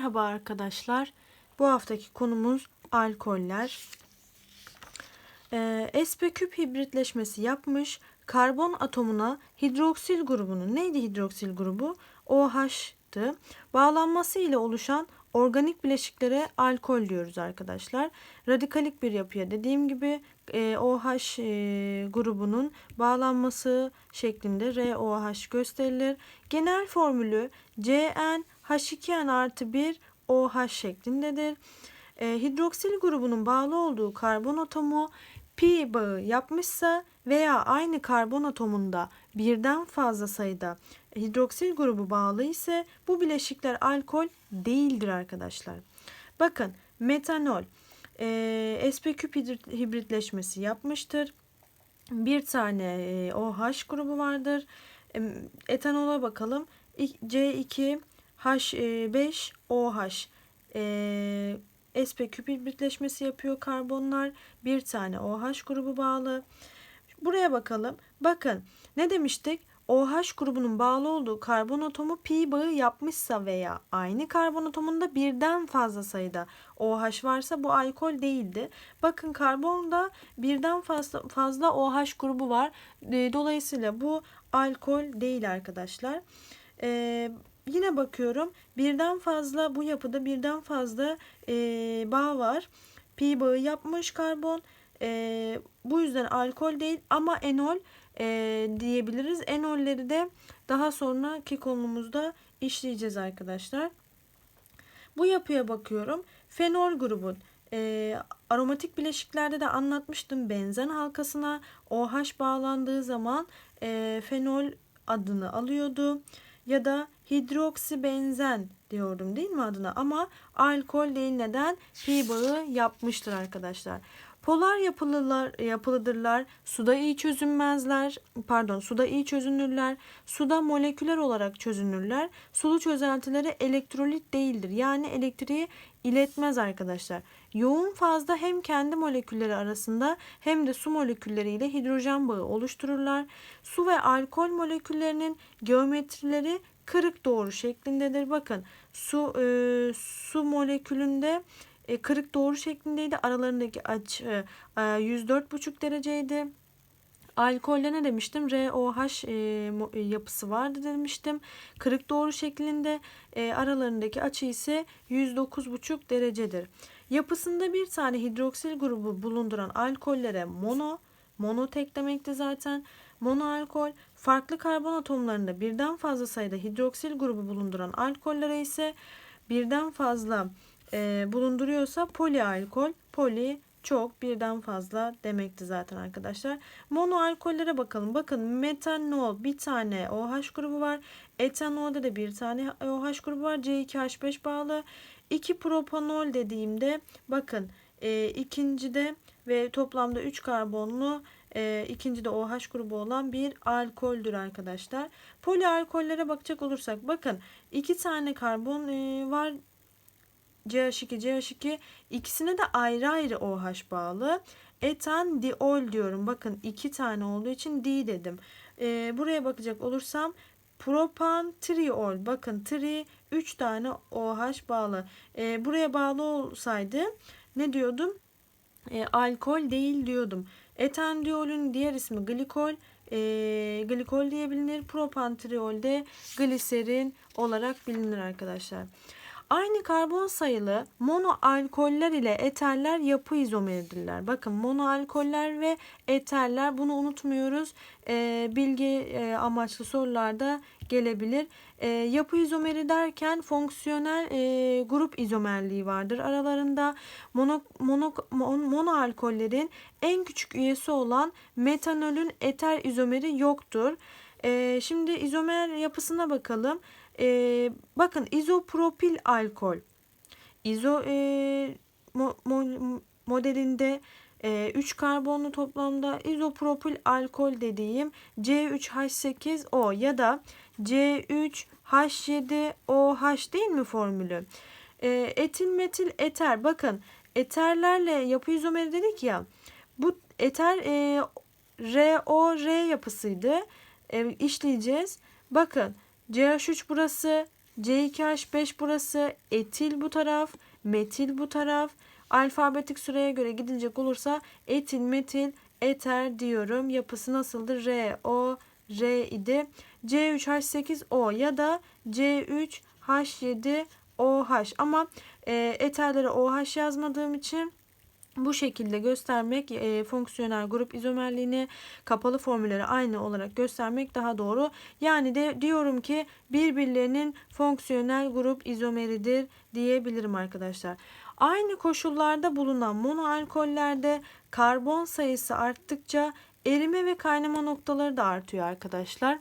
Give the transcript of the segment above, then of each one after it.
Merhaba arkadaşlar. Bu haftaki konumuz alkoller. Ee, sp küp hibritleşmesi yapmış. Karbon atomuna hidroksil grubunun neydi hidroksil grubu? OH'tı. Bağlanması ile oluşan organik bileşiklere alkol diyoruz arkadaşlar. Radikalik bir yapıya dediğim gibi e, OH e, grubunun bağlanması şeklinde ROH gösterilir. Genel formülü CN H2N artı 1 OH şeklindedir. E, hidroksil grubunun bağlı olduğu karbon atomu pi bağı yapmışsa veya aynı karbon atomunda birden fazla sayıda hidroksil grubu bağlı ise bu bileşikler alkol değildir arkadaşlar. Bakın metanol e, sp küp hibritleşmesi yapmıştır. Bir tane e, OH grubu vardır. E, etanola bakalım. C2 H5 OH e, sp küp hibritleşmesi yapıyor karbonlar. Bir tane OH grubu bağlı. Buraya bakalım. Bakın ne demiştik? OH grubunun bağlı olduğu karbon atomu pi bağı yapmışsa veya aynı karbon atomunda birden fazla sayıda OH varsa bu alkol değildi. Bakın karbonda birden fazla, fazla OH grubu var. E, dolayısıyla bu alkol değil arkadaşlar. Ee, yine bakıyorum birden fazla bu yapıda birden fazla e, bağ var. Pi bağı yapmış karbon. E, bu yüzden alkol değil ama enol e, diyebiliriz. Enolleri de daha sonraki konumuzda işleyeceğiz arkadaşlar. Bu yapıya bakıyorum. Fenol grubun e, aromatik bileşiklerde de anlatmıştım. Benzen halkasına OH bağlandığı zaman e, fenol adını alıyordu. Ya da hidroksibenzen diyorum değil mi adına ama alkol değil neden pi bağı yapmıştır arkadaşlar. Polar yapılılar, yapılıdırlar. Suda iyi çözünmezler. Pardon, suda iyi çözünürler. Suda moleküler olarak çözünürler. Sulu çözeltileri elektrolit değildir. Yani elektriği iletmez arkadaşlar. Yoğun fazda hem kendi molekülleri arasında hem de su molekülleriyle hidrojen bağı oluştururlar. Su ve alkol moleküllerinin geometrileri kırık doğru şeklindedir. Bakın su e, su molekülünde e, kırık doğru şeklindeydi. Aralarındaki açı e, 104,5 dereceydi. Alkolde ne demiştim? ROH e, yapısı vardı demiştim. Kırık doğru şeklinde e, aralarındaki açı ise 109,5 derecedir. Yapısında bir tane hidroksil grubu bulunduran alkollere mono, mono tek demekti zaten. Monoalkol, farklı karbon atomlarında birden fazla sayıda hidroksil grubu bulunduran alkollere ise birden fazla e, bulunduruyorsa polialkol, poli çok birden fazla demekti zaten arkadaşlar. Monoalkollere bakalım. Bakın metanol bir tane OH grubu var. Etanolda da bir tane OH grubu var. C2H5 bağlı. 2 propanol dediğimde bakın e, ikincide ve toplamda 3 karbonlu e, ikinci de OH grubu olan bir alkoldür arkadaşlar. Polialkollere bakacak olursak bakın iki tane karbon e, var CH2, CH2 ikisine de ayrı ayrı OH bağlı. Etan diol diyorum. Bakın iki tane olduğu için di dedim. Ee, buraya bakacak olursam propan triol. Bakın tri 3 tane OH bağlı. Ee, buraya bağlı olsaydı ne diyordum? Ee, alkol değil diyordum. Etandiolün diğer ismi glikol. E, glikol diye bilinir. Propantriol de gliserin olarak bilinir arkadaşlar. Aynı karbon sayılı monoalkoller ile eterler yapı izomeridirler. Bakın monoalkoller ve eterler bunu unutmuyoruz. E, bilgi e, amaçlı sorularda gelebilir. E, yapı izomeri derken fonksiyonel e, grup izomerliği vardır. Aralarında mono, mono, monoalkollerin en küçük üyesi olan metanolün eter izomeri yoktur. E, şimdi izomer yapısına bakalım. E, bakın izopropil alkol. İzo e, mo, mo, modelinde 3 e, karbonlu toplamda izopropil alkol dediğim C3H8O ya da C3H7OH değil mi formülü? E, etil metil eter bakın eterlerle yapı izomeri dedik ya bu eter e, ROR yapısıydı. E, işleyeceğiz. Bakın CH3 burası, C2H5 burası. Etil bu taraf. Metil bu taraf. Alfabetik sıraya göre gidilecek olursa etil, metil, eter diyorum. Yapısı nasıldır? R, O, R idi. C3H8O ya da C3H7OH ama e, eterlere OH yazmadığım için bu şekilde göstermek e, fonksiyonel grup izomerliğini kapalı formülleri aynı olarak göstermek daha doğru. Yani de diyorum ki birbirlerinin fonksiyonel grup izomeridir diyebilirim arkadaşlar. Aynı koşullarda bulunan monoalkollerde karbon sayısı arttıkça erime ve kaynama noktaları da artıyor arkadaşlar.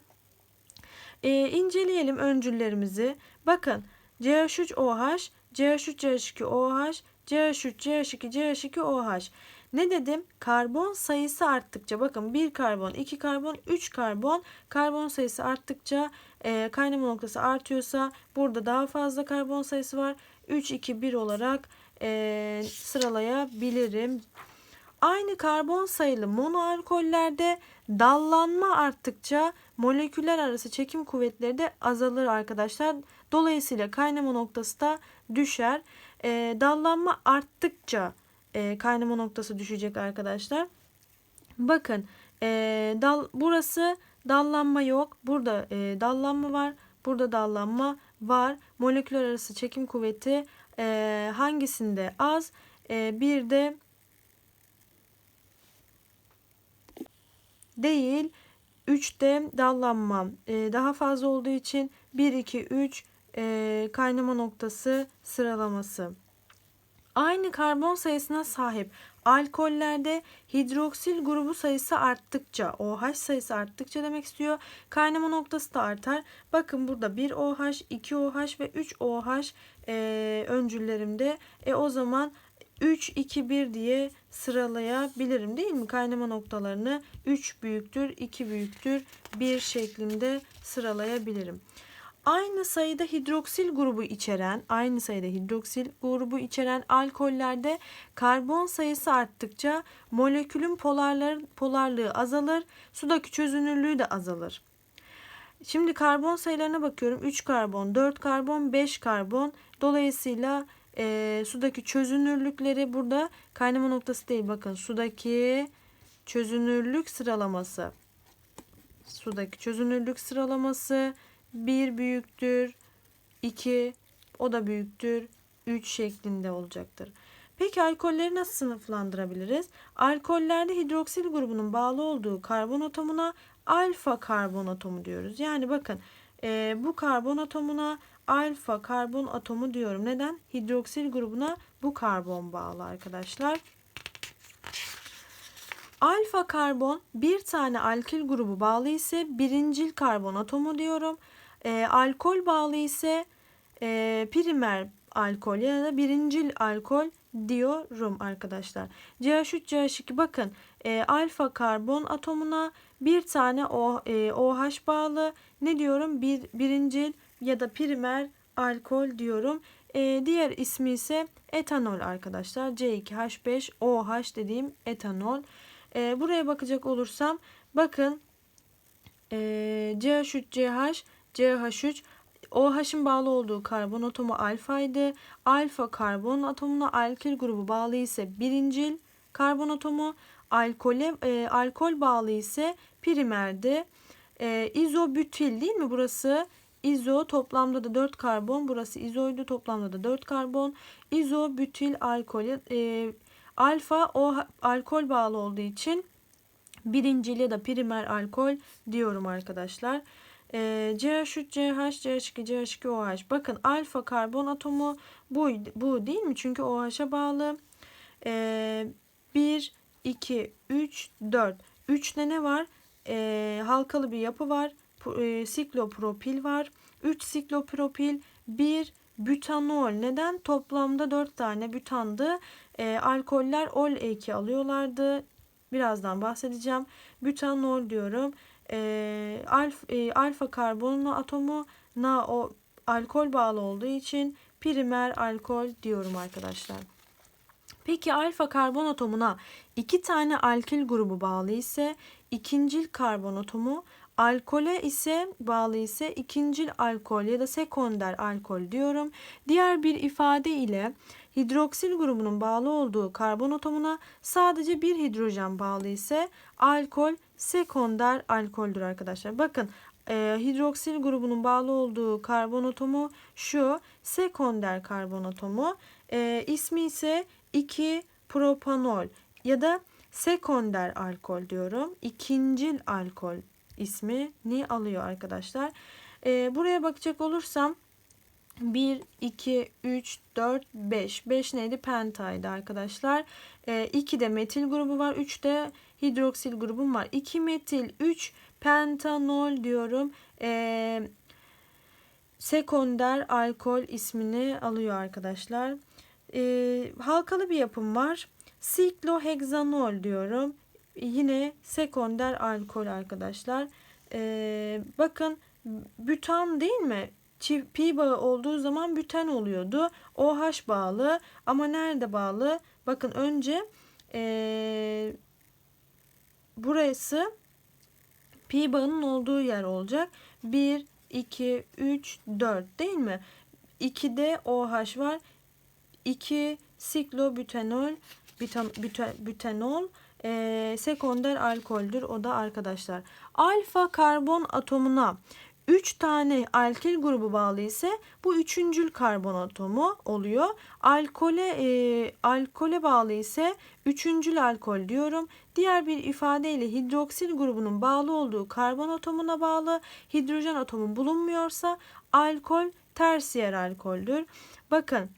E, inceleyelim öncüllerimizi. Bakın CH3OH, CH3CH2OH, CH3, CH2, CH2OH. Ne dedim? Karbon sayısı arttıkça bakın 1 karbon, 2 karbon, 3 karbon. Karbon sayısı arttıkça e, kaynama noktası artıyorsa burada daha fazla karbon sayısı var. 3, 2, 1 olarak e, sıralayabilirim. Aynı karbon sayılı monoalkollerde dallanma arttıkça moleküller arası çekim kuvvetleri de azalır arkadaşlar. Dolayısıyla kaynama noktası da düşer. E, dallanma arttıkça e, kaynama noktası düşecek arkadaşlar. Bakın e, dal burası dallanma yok. Burada e, dallanma var. Burada dallanma var. Moleküller arası çekim kuvveti e, hangisinde az? E, bir de değil. 3'te dallanma e, daha fazla olduğu için 1, 2, 3 e, kaynama noktası sıralaması. Aynı karbon sayısına sahip alkollerde hidroksil grubu sayısı arttıkça OH sayısı arttıkça demek istiyor. Kaynama noktası da artar. Bakın burada 1 OH, 2 OH ve 3 OH e, öncüllerimde. E o zaman 3, 2, 1 diye sıralayabilirim değil mi? Kaynama noktalarını 3 büyüktür, 2 büyüktür, 1 şeklinde sıralayabilirim. Aynı sayıda hidroksil grubu içeren, aynı sayıda hidroksil grubu içeren alkollerde karbon sayısı arttıkça molekülün polarlar, polarlığı azalır, sudaki çözünürlüğü de azalır. Şimdi karbon sayılarına bakıyorum. 3 karbon, 4 karbon, 5 karbon. Dolayısıyla e, sudaki çözünürlükleri burada kaynama noktası değil. Bakın sudaki çözünürlük sıralaması. Sudaki çözünürlük sıralaması 1 büyüktür, 2 o da büyüktür, 3 şeklinde olacaktır. Peki alkolleri nasıl sınıflandırabiliriz? Alkollerde hidroksil grubunun bağlı olduğu karbon atomuna alfa karbon atomu diyoruz. Yani bakın e, bu karbon atomuna alfa karbon atomu diyorum. Neden? Hidroksil grubuna bu karbon bağlı arkadaşlar. Alfa karbon bir tane alkil grubu bağlı ise birincil karbon atomu diyorum. E, alkol bağlı ise e, primer alkol ya da birincil alkol diyorum arkadaşlar. CH3 CH2 bakın e, alfa karbon atomuna bir tane o, e, OH bağlı. Ne diyorum? Bir, birincil ya da primer alkol diyorum. E, diğer ismi ise etanol arkadaşlar. C2H5OH dediğim etanol. E, buraya bakacak olursam bakın e, CH3CH CH3 OH'ın bağlı olduğu karbon atomu alfaydı. Alfa karbon atomuna alkil grubu bağlı ise birincil karbon atomu alkole e, alkol bağlı ise primerdi. E, izobütil değil mi burası? İzo toplamda da 4 karbon. Burası izoydu toplamda da 4 karbon. İzobütil alkol e, alfa o alkol bağlı olduğu için birincil ya da primer alkol diyorum arkadaşlar. E, CH3, CH, CH2, CH2OH. Bakın alfa karbon atomu bu, bu değil mi? Çünkü OH'a bağlı. E, 1, 2, 3, 4. 3'te ne var? E, halkalı bir yapı var. E, siklopropil var. 3 siklopropil, 1 butanol. Neden? Toplamda 4 tane butandı. E, alkoller ol eki alıyorlardı. Birazdan bahsedeceğim. Butanol diyorum e, alf, e, alfa karbonun atomu na o alkol bağlı olduğu için primer alkol diyorum arkadaşlar. Peki alfa karbon atomuna iki tane alkil grubu bağlı ise ikincil karbon atomu Alkole ise bağlı ise ikincil alkol ya da sekonder alkol diyorum. Diğer bir ifade ile hidroksil grubunun bağlı olduğu karbon atomuna sadece bir hidrojen bağlı ise alkol sekonder alkoldür arkadaşlar. Bakın e, hidroksil grubunun bağlı olduğu karbon atomu şu sekonder karbon atomu. E, ismi ise 2 propanol ya da sekonder alkol diyorum. İkincil alkol ismini alıyor arkadaşlar. E, buraya bakacak olursam 1, 2, 3, 4, 5. 5 neydi? Pentaydı arkadaşlar. E, 2 de metil grubu var. 3 de hidroksil grubum var. 2 metil, 3 pentanol diyorum. E, sekonder alkol ismini alıyor arkadaşlar. E, halkalı bir yapım var. Sikloheksanol diyorum. Yine sekonder alkol arkadaşlar. E, bakın bütan değil mi? Çift pi bağı olduğu zaman büten oluyordu. OH bağlı ama nerede bağlı? Bakın önce ee, burası pi bağının olduğu yer olacak. 1, 2, 3, 4 değil mi? 2'de OH var. 2 siklobütenol büten, büten, bütenol e, sekonder alkoldür. O da arkadaşlar. Alfa karbon atomuna 3 tane alkil grubu bağlı ise bu üçüncül karbon atomu oluyor. Alkole e, alkole bağlı ise üçüncül alkol diyorum. Diğer bir ifadeyle hidroksil grubunun bağlı olduğu karbon atomuna bağlı hidrojen atomu bulunmuyorsa alkol tersiyer alkoldür. Bakın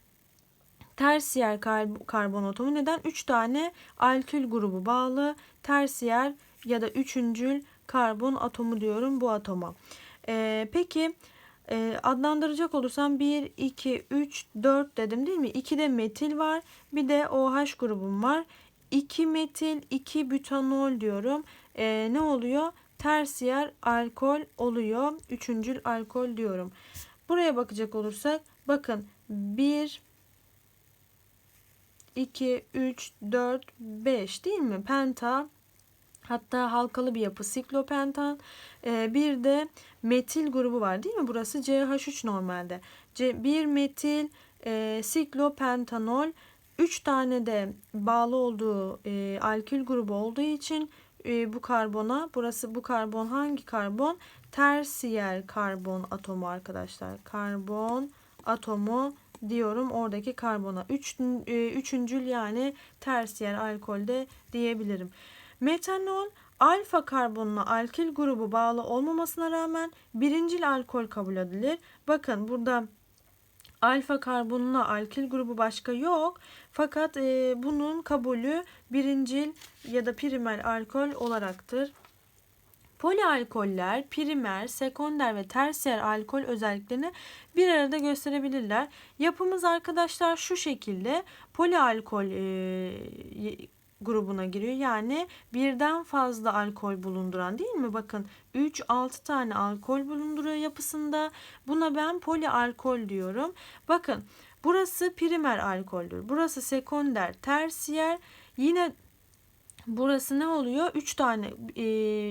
tersiyer karbon atomu neden? 3 tane alkil grubu bağlı tersiyer ya da üçüncül karbon atomu diyorum bu atoma. Ee, peki e, adlandıracak olursam 1, 2, 3, 4 dedim değil mi? 2 de metil var. Bir de OH grubum var. 2 metil, 2 butanol diyorum. Ee, ne oluyor? Tersiyer alkol oluyor. Üçüncül alkol diyorum. Buraya bakacak olursak bakın 1, 2, 3, 4, 5 değil mi? Penta Hatta halkalı bir yapı siklopentan. Ee, bir de metil grubu var değil mi? Burası CH3 normalde. Bir metil e, siklopentanol. 3 tane de bağlı olduğu e, alkil grubu olduğu için e, bu karbona burası bu karbon hangi karbon? Tersiyer karbon atomu arkadaşlar. Karbon atomu diyorum oradaki karbona. Üç, üçüncül yani tersiyer alkolde diyebilirim. Metanol alfa karbonuna alkil grubu bağlı olmamasına rağmen birincil alkol kabul edilir. Bakın burada alfa karbonuna alkil grubu başka yok. Fakat e, bunun kabulü birincil ya da primer alkol olaraktır. Polialkoller primer, sekonder ve tersiyer alkol özelliklerini bir arada gösterebilirler. Yapımız arkadaşlar şu şekilde polialkol e, grubuna giriyor. Yani birden fazla alkol bulunduran değil mi? Bakın 3-6 tane alkol bulunduruyor yapısında. Buna ben polialkol diyorum. Bakın burası primer alkoldür. Burası sekonder, tersiyer. Yine Burası ne oluyor? 3 tane e,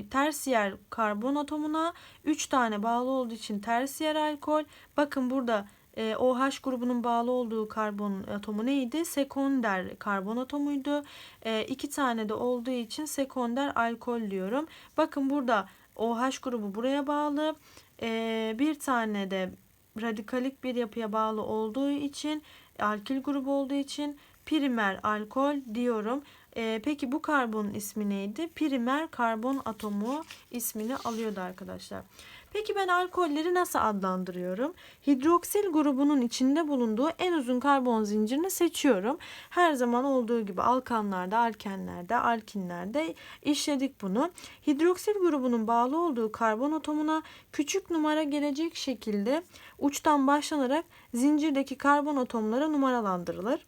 tersiyer karbon atomuna 3 tane bağlı olduğu için tersiyer alkol. Bakın burada e, OH grubunun bağlı olduğu karbon atomu neydi? Sekonder karbon atomuydu. E, iki tane de olduğu için sekonder alkol diyorum. Bakın burada OH grubu buraya bağlı. E, bir tane de radikalik bir yapıya bağlı olduğu için alkil grubu olduğu için primer alkol diyorum. E, peki bu karbonun ismi neydi? Primer karbon atomu ismini alıyordu arkadaşlar. Peki ben alkolleri nasıl adlandırıyorum? Hidroksil grubunun içinde bulunduğu en uzun karbon zincirini seçiyorum. Her zaman olduğu gibi alkanlarda, alkenlerde, alkinlerde işledik bunu. Hidroksil grubunun bağlı olduğu karbon atomuna küçük numara gelecek şekilde uçtan başlanarak zincirdeki karbon atomları numaralandırılır.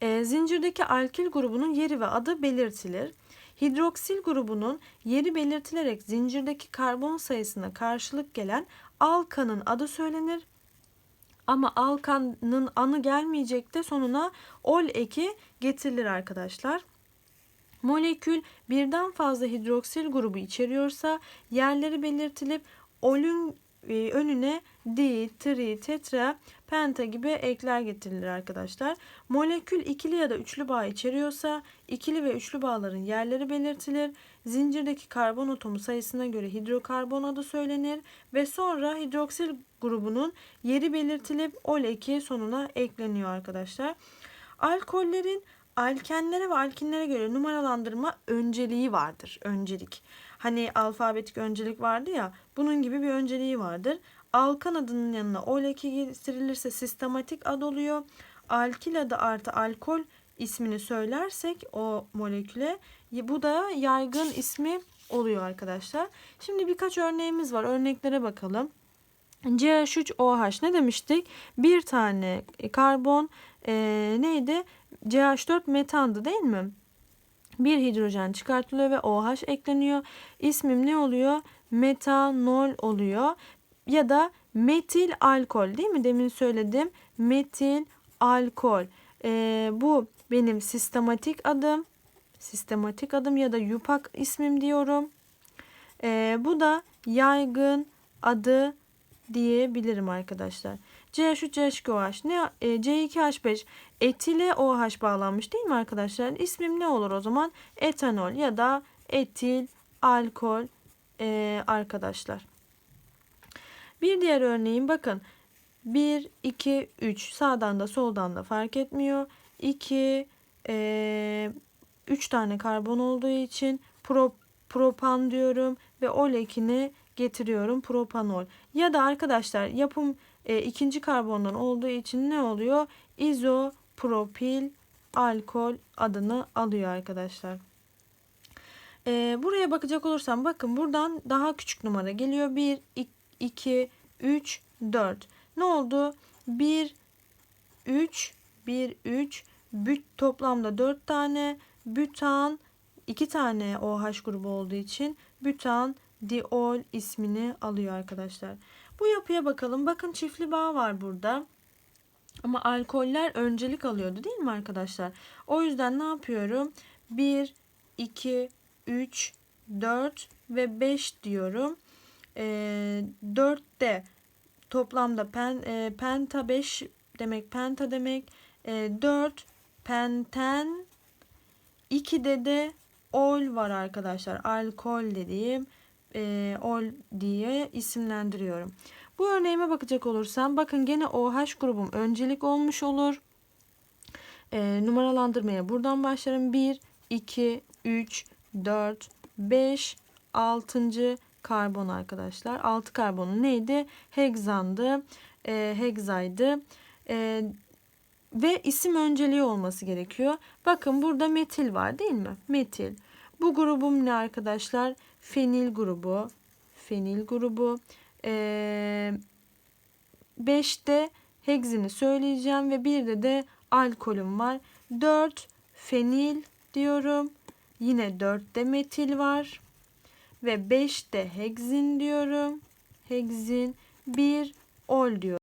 E, zincirdeki alkil grubunun yeri ve adı belirtilir. Hidroksil grubunun yeri belirtilerek zincirdeki karbon sayısına karşılık gelen alkanın adı söylenir. Ama alkanın anı gelmeyecek de sonuna ol eki getirilir arkadaşlar. Molekül birden fazla hidroksil grubu içeriyorsa yerleri belirtilip olün önüne di, tri, tetra, penta gibi ekler getirilir arkadaşlar. Molekül ikili ya da üçlü bağ içeriyorsa ikili ve üçlü bağların yerleri belirtilir. Zincirdeki karbon atomu sayısına göre hidrokarbon adı söylenir ve sonra hidroksil grubunun yeri belirtilip ol eki sonuna ekleniyor arkadaşlar. Alkollerin alkenlere ve alkinlere göre numaralandırma önceliği vardır. Öncelik. Hani alfabetik öncelik vardı ya bunun gibi bir önceliği vardır. Alkan adının yanına ol eki getirilirse sistematik ad oluyor. Alkil adı artı alkol ismini söylersek o moleküle bu da yaygın ismi oluyor arkadaşlar. Şimdi birkaç örneğimiz var. Örneklere bakalım. CH3OH ne demiştik? Bir tane karbon e, neydi? CH4 metandı değil mi? Bir hidrojen çıkartılıyor ve OH ekleniyor. İsmim ne oluyor? Metanol oluyor. Ya da metil alkol değil mi? Demin söyledim. Metil alkol. E, bu benim sistematik adım. Sistematik adım ya da yupak ismim diyorum. E, bu da yaygın adı diyebilirim arkadaşlar. CH3 CH2OH ne e, C2H5 etile OH bağlanmış değil mi arkadaşlar? İsmim ne olur o zaman? Etanol ya da etil alkol e, arkadaşlar. Bir diğer örneğin bakın 1, 2, 3 sağdan da soldan da fark etmiyor. 2, e, 3 tane karbon olduğu için pro, propan diyorum ve ol ekini getiriyorum propanol. Ya da arkadaşlar yapım e, ikinci karbondan olduğu için ne oluyor? İzopropil alkol adını alıyor arkadaşlar. E, buraya bakacak olursam bakın buradan daha küçük numara geliyor. 1, 2, 3, 4. Ne oldu? 1, 3, 1, 3, büt toplamda 4 tane, bütan 2 tane OH grubu olduğu için bütan diol ismini alıyor arkadaşlar. Bu yapıya bakalım. Bakın çiftli bağ var burada. Ama alkoller öncelik alıyordu değil mi arkadaşlar? O yüzden ne yapıyorum? 1, 2, 3, 4 ve 5 diyorum. E, 4'te toplamda pen, e, penta 5 demek penta demek. E, 4 penten 2'de de ol var arkadaşlar. Alkol dediğim e, ol diye isimlendiriyorum. Bu örneğime bakacak olursam bakın gene OH grubum öncelik olmuş olur. E, numaralandırmaya buradan başlarım. 1, 2, 3, 4, 5, 6. karbon arkadaşlar. 6 karbonu neydi? Hegzandı. E, hegzaydı. E, ve isim önceliği olması gerekiyor. Bakın burada metil var değil mi? Metil. Bu grubum ne arkadaşlar? Fenil grubu. Fenil grubu. Ee, 5'te hegzini söyleyeceğim ve 1'de de alkolüm var. 4 fenil diyorum. Yine 4'te metil var. Ve 5'te hegzin diyorum. Hegzin 1 ol diyorum.